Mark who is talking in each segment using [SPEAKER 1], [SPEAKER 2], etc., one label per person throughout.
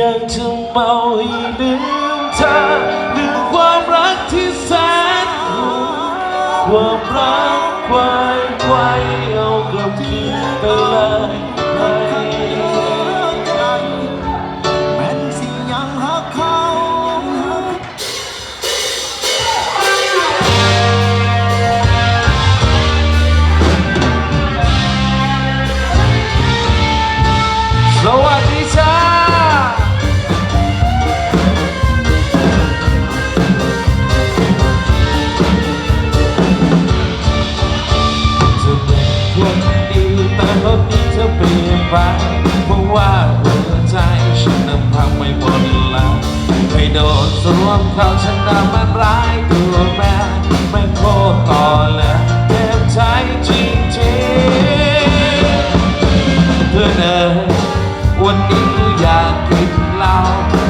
[SPEAKER 1] อยากจงเมาให้ลืมเธอ พังเพราะว่าหัวใจฉันนั้นพังไม่หมดแล้วไม่โดนสวมเขาฉันนั้มันร้ายตัวแม่ไม่โคตรต่อแล้วเจ็บใจจริงๆเพื่อนเอ๋วันนี้อยากกินเหล้า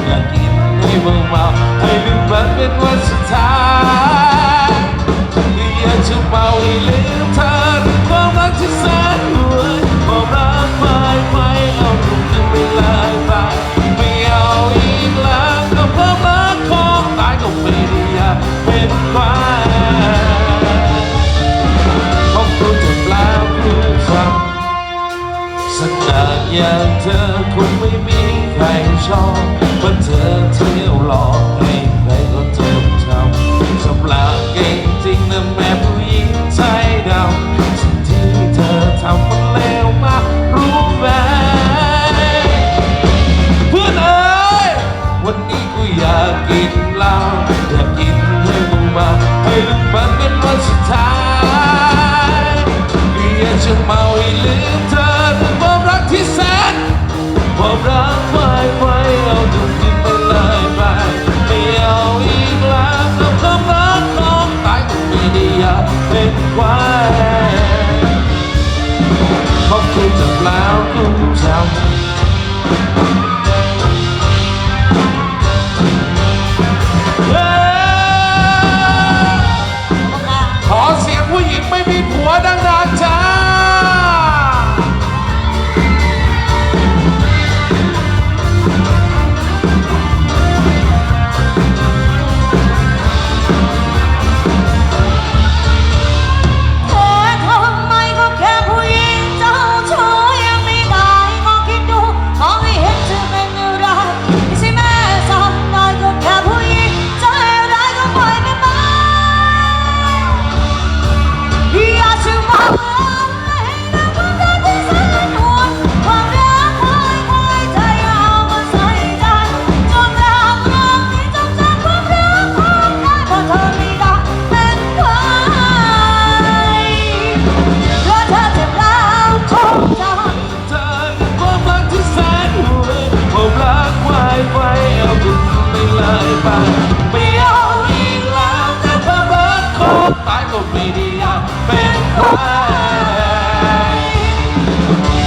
[SPEAKER 1] อยากกินให้เมาๆให้ลืมมันเป็นวัน อย่างเธอคงไม่มีใครชอบเพราะเธอเที่ยวหลอกให้ใครก็เธอทำสำหรับเก่งจริงนะแม่ผู้หญิงใจดำสิ่งที่เธอทำมันเลวมากรู้ไหมเพื่อนเอ้ยวันนี้กูอยากกินเหล้าอยากกินให้มึงมาให้ลูกมันเป็นวันสุดท้ายเรียกฉันมา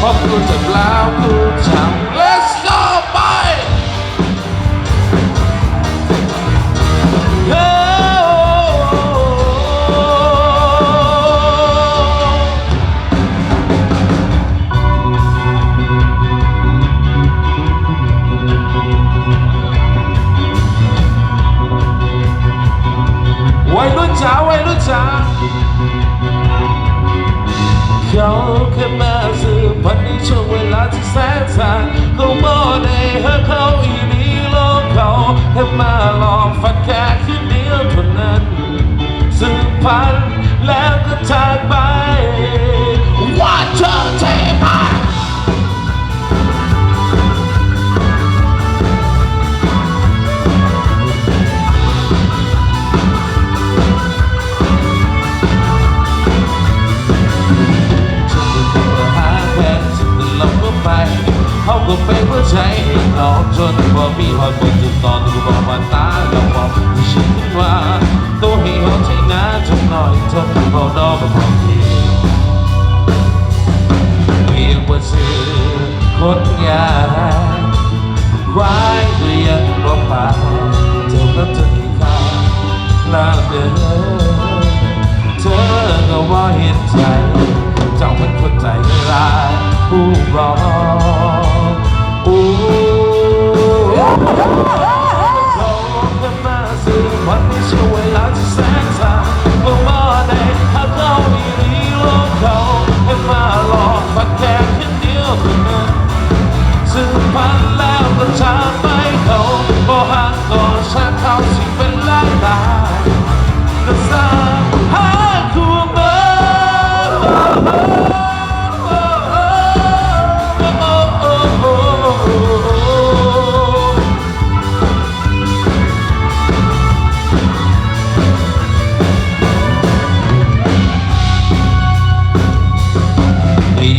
[SPEAKER 1] ขอบกูจะ
[SPEAKER 2] เปล่า
[SPEAKER 1] กู พันแล้วก็จากไปว่าเธอเทพันเขาก็เป็นหัวใจนองจนบ่มีหอดบนจุดตอน so well I just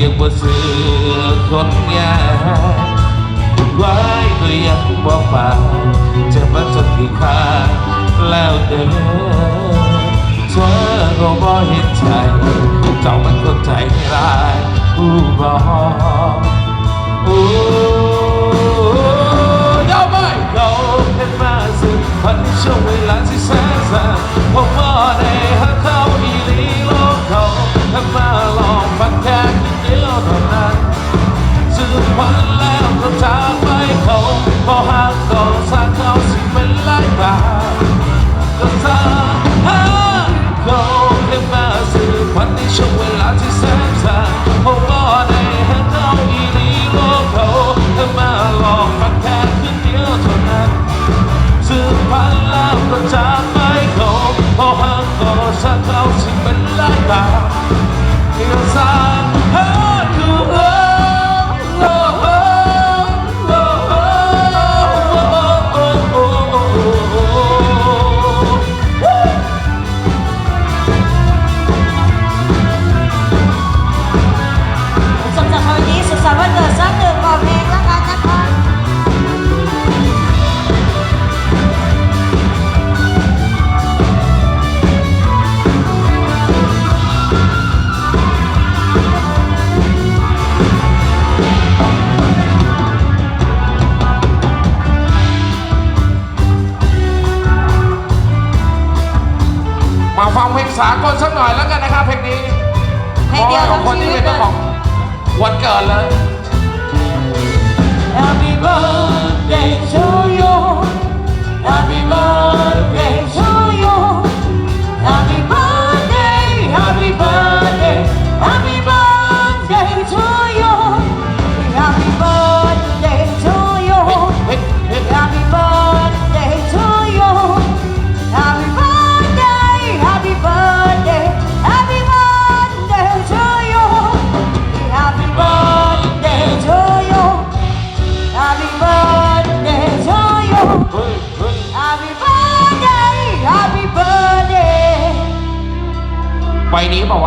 [SPEAKER 1] ยังบ่เสือคนยาคุไว้ก็ยังบ่ฟังจะมาสัที่ข้าแล้วเดินเธอก็บ่เห็นใจเจ้ามันก็ใจร้ายผู้บ่โอ้เดาไม่เราเห็นมาสุดพันช่วงเวลาที่แสน thật đâu chỉ mình lang thang yêu xa hết น่อย
[SPEAKER 2] แล้วกันนะค
[SPEAKER 1] รับเพลงนี้
[SPEAKER 2] เพลงเข
[SPEAKER 1] องคนที่เป็น
[SPEAKER 2] เจ้า
[SPEAKER 1] ของวันเกิดเลย
[SPEAKER 2] Happy birthday to you Happy birthday to you
[SPEAKER 1] วัยนี้บอกว่า